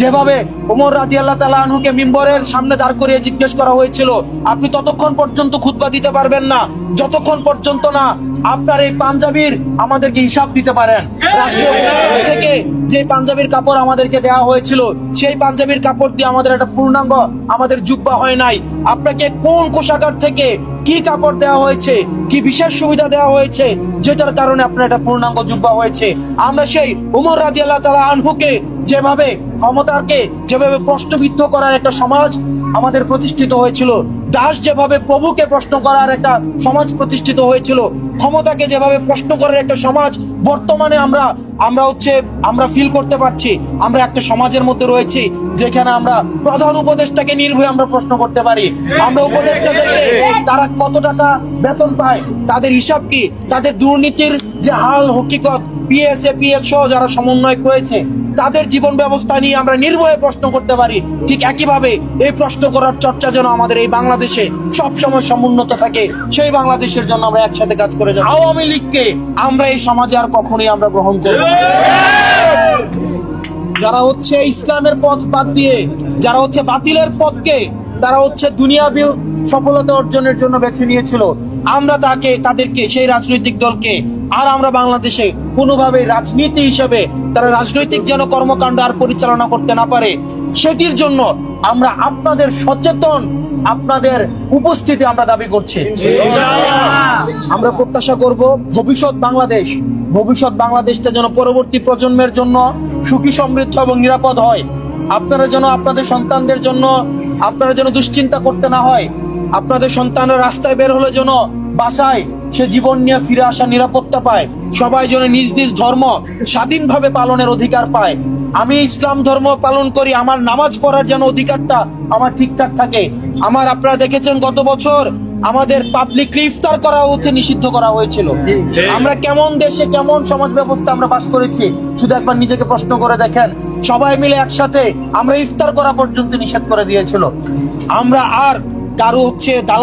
যেভাবে ওমর রাজি আল্লাহ তালা আনহুকে মিম্বরের সামনে দাঁড় করিয়ে জিজ্ঞেস করা হয়েছিল, আপনি ততক্ষণ পর্যন্ত খুতবা দিতে পারবেন না, যতক্ষণ পর্যন্ত না আপনার এই পাঞ্জাবির আমাদেরকে হিসাব দিতে পারেন। রাষ্ট্রীয় থেকে যে পাঞ্জাবির কাপড় আমাদেরকে দেওয়া হয়েছিল, সেই পাঞ্জাবির কাপড় দিয়ে আমাদের একটা পূর্ণাঙ্গ আমাদের জুব্বা হয় নাই। আপনাকে কোন কোষাগার থেকে কি কাপড় দেওয়া হয়েছে, কি বিশেষ সুবিধা দেওয়া হয়েছে, যেটার কারণে আপনার একটা পূর্ণাঙ্গ জুব্বা হয়েছে? আমরা সেই উমর রাজি আল্লাহ তালা আনহুকে যেভাবে ক্ষমতাকে যেভাবে প্রশ্নবিদ্ধ করার একটা সমাজ আমাদের প্রতিষ্ঠিত হয়েছিল, দাস যেভাবে প্রভুকে প্রশ্ন করার একটা সমাজ প্রতিষ্ঠিত হয়েছিল, ক্ষমতাকে যেভাবে প্রশ্ন করার একটা সমাজ বর্তমানে আমরা আমরা হচ্ছে আমরা ফিল করতে পারছি আমরা একটা সমাজের মধ্যে রয়েছি যেখানে আমরা প্রধান উপদেষ্টাকে নির্ভয়ে আমরা প্রশ্ন করতে পারি। আমরা উপদেষ্টাদেরকে তারা কত টাকা বেতন পায় তাদের হিসাব কি তাদের দুর্নীতির যে হাল হকিকত পিএসএ পিএস সহ যারা সমন্বয় রয়েছে তাদের জীবন ব্যবস্থা নিয়ে আমরা নির্ভয়ে প্রশ্ন করতে পারি। ঠিক একইভাবে এই প্রশ্ন করার চর্চা যেন আমাদের এই বাংলাদেশে সবসময় সমুন্নত থাকে সেই বাংলাদেশের জন্য আমরা একসাথে কাজ করে যাই আওয়ামী লীগকে আমরা এই সমাজে আর কখনোই আমরা গ্রহণ করব। যারা হচ্ছে ইসলামের পথ বাদ দিয়ে, যারা হচ্ছে বাতিলের পথকে তারা হচ্ছে দুনিয়াবি সফলতা অর্জনের জন্য বেছে নিয়েছিল। আমরা তাকে, তাদেরকে, সেই রাজনৈতিক দলকে আর আমরা বাংলাদেশে কোনোভাবে রাজনীতি হিসেবে তারা রাজনৈতিক যেন কর্মকাণ্ড আর পরিচালনা করতে না পারে সেটির জন্য আমরা আপনাদের সচেতন আপনাদের উপস্থিতি আমরা দাবি করছি। আমরা প্রত্যাশা করব ভবিষ্যৎ বাংলাদেশ ভবিষ্যৎ বাংলাদেশটা যেন পরবর্তী প্রজন্মের জন্য সুখী সমৃদ্ধ এবং নিরাপদ হয়। আপনারা যেন আপনাদের সন্তানদের জন্য আপনারা যেন দুশ্চিন্তা করতে না হয় আপনাদের সন্তানরা রাস্তায় বের হলে যেন বাসায় সে জীবন নিয়ে ফিরে আসা নিরাপত্তা পায়। সবাই যেন নিজ নিজ ধর্ম স্বাধীনভাবে পালনের অধিকার পায়। আমি ইসলাম ধর্ম পালন করি, আমার নামাজ পড়ার যেন অধিকারটা আমার ঠিকঠাক থাকে। আমার আপনারা দেখেছেন গত বছর আমাদের পাবলিক ইফতার করা হচ্ছে, নিষিদ্ধ করা হয়েছিল। আমরা কেমন দেশে কেমন সমাজ ব্যবস্থা আমরা বাস করেছি, শুধু একবার নিজেকে প্রশ্ন করে দেখেন। সবাই মিলে একসাথে আমরা ইফতার করা পর্যন্ত নিষেধ করে দিয়েছিল। আমরা আর কারও হচ্ছে